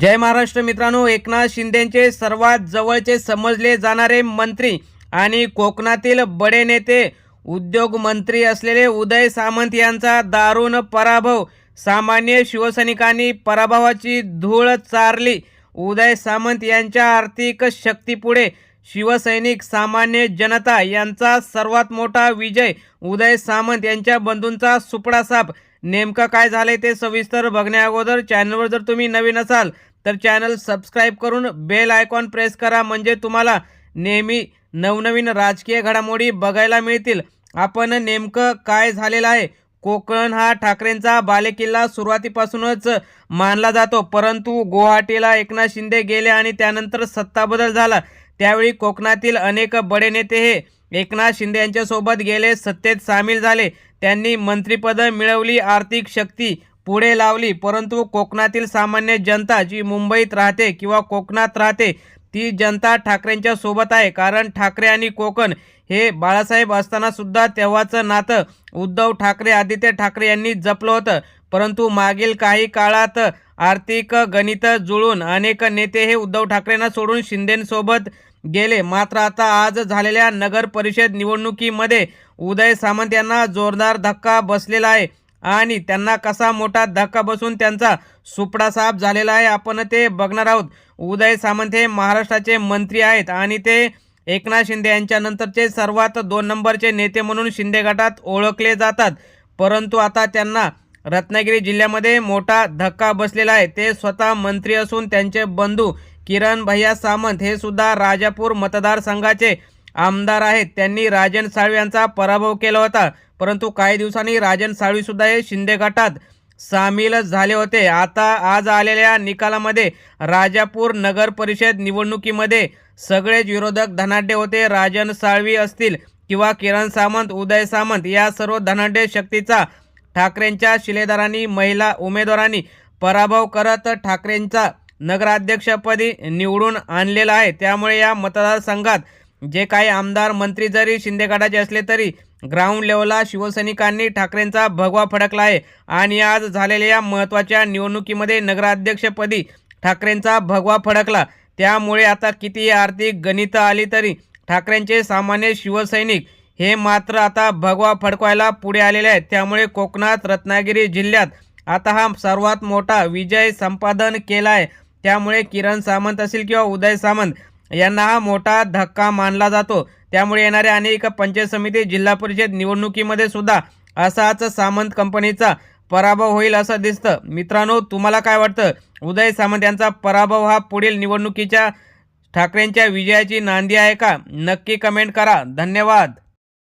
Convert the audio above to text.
जय महाराष्ट्र मित्रांनो एकनाथ शिंदेचे सर्वात जवळचे समजले जाणारे मंत्री आणि कोकणातील बडे नेते उद्योग मंत्री असलेले उदय सामंत यांचा दारुण पराभव. सामान्य शिवसैनिकांनी पराभवाची धूळ चारली. उदय सामंत यांच्या आर्थिक शक्तीपुढे शिवसैनिक सामान्य जनता यांचा सर्वात मोठा विजय उदय सामंत यांच्या बंधूंचा सुपडा साप नेमकं काय झालंय ते सविस्तर बघण्या अगोदर चॅनलवर जर तुम्ही नवीन असाल तर चॅनल सबस्क्राईब करून बेल आयकॉन प्रेस करा म्हणजे तुम्हाला नेहमी नवनवीन राजकीय घडामोडी बघायला मिळतील. आपण नेमकं काय झालेलं आहे? कोकण हा ठाकरेंचा बालेकिल्ला सुरुवातीपासूनच मानला जातो परंतु गुवाहाटीला एकनाथ शिंदे गेले आणि त्यानंतर सत्ता बदल झाला. त्यावेळी कोकणातील अनेक बडे नेते हे एकनाथ शिंदे यांच्यासोबत गेले सत्तेत सामील झाले. त्यांनी मंत्रिपदं मिळवली आर्थिक शक्ती पुढे लावली परंतु कोकणातील सामान्य जनता जी मुंबईत राहते किंवा कोकणात राहते ती जनता ठाकरेंच्या सोबत आहे. कारण ठाकरे आणि कोकण हे बाळासाहेब असताना सुद्धा तेव्हाचं नातं उद्धव ठाकरे आदित्य ठाकरे यांनी जपलं होतं. परंतु मागील काही काळात आर्थिक गणितं जुळून अनेक नेते हे उद्धव ठाकरेंना सोडून शिंदेंसोबत गेले. मात्र आता आज झालेल्या नगर परिषद निवडणुकीमध्ये उदय सामंत यांना जोरदार धक्का बसलेला आहे. आणि त्यांना कसा मोठा धक्का बसून त्यांचा सुपडा साफ झालेला आहे आपण ते बघणार आहोत. उदय सामंत हे महाराष्ट्राचे मंत्री आहेत आणि ते एकनाथ शिंदे यांच्यानंतरचे सर्वात दोन नंबरचे नेते म्हणून शिंदे गटात ओळखले जातात. परंतु आता त्यांना रत्नागिरी जिल्ह्यामध्ये मोठा धक्का बसलेला आहे. ते स्वतः मंत्री असून त्यांचे बंधू किरण भैया सामंत हे सुद्धा राजापूर मतदारसंघाचे आमदार आहेत. त्यांनी राजन साळवी यांचा पराभव केला होता. परंतु काही दिवसांनी राजन साळवीसुद्धा हे शिंदे गटात सामील झाले होते. आता आज आलेल्या निकालामध्ये राजापूर नगर परिषद निवडणुकीमध्ये सगळेच विरोधक धनाढ्य होते. राजन साळवी असतील किंवा किरण सामंत उदय सामंत या सर्व धनाढ्य शक्तीचा ठाकरेंच्या शिलेदारांनी महिला उमेदवारांनी पराभव करत ठाकरेंचा नगराध्यक्षपदी निवडून आणलेला आहे. त्यामुळे या मतदारसंघात जे काही आमदार मंत्री जरी शिंदे गटाचे असले तरी ग्राउंड लेवलला शिवसैनिकांनी ठाकरेंचा भगवा फडकला आहे. आणि आज झालेल्या या महत्त्वाच्या निवडणुकीमध्ये नगराध्यक्षपदी ठाकरेंचा भगवा फडकला. त्यामुळे आता कितीही आर्थिक गणितं आली तरी ठाकरेंचे सामान्य शिवसैनिक हे मात्र आता भगवा फडकवायला पुढे आलेले आहेत. त्यामुळे कोकणात रत्नागिरी जिल्ह्यात आता हा सर्वात मोठा विजय संपादन केला आहे त्यामुळे किरण सामंत असेल किंवा उदय सामंत यांना हा मोठा धक्का मानला जातो. त्यामुळे येणाऱ्या अनेक पंचायत समिती जिल्हा परिषद निवडणुकीमध्ये सुद्धा असाच सामंत कंपनीचा पराभव होईल असं दिसतं. मित्रांनो तुम्हाला काय वाटतं? उदय सामंत यांचा पराभव हा पुढील निवडणुकीच्या ठाकरेंच्या विजयाची नांदी आहे का? नक्की कमेंट करा. धन्यवाद.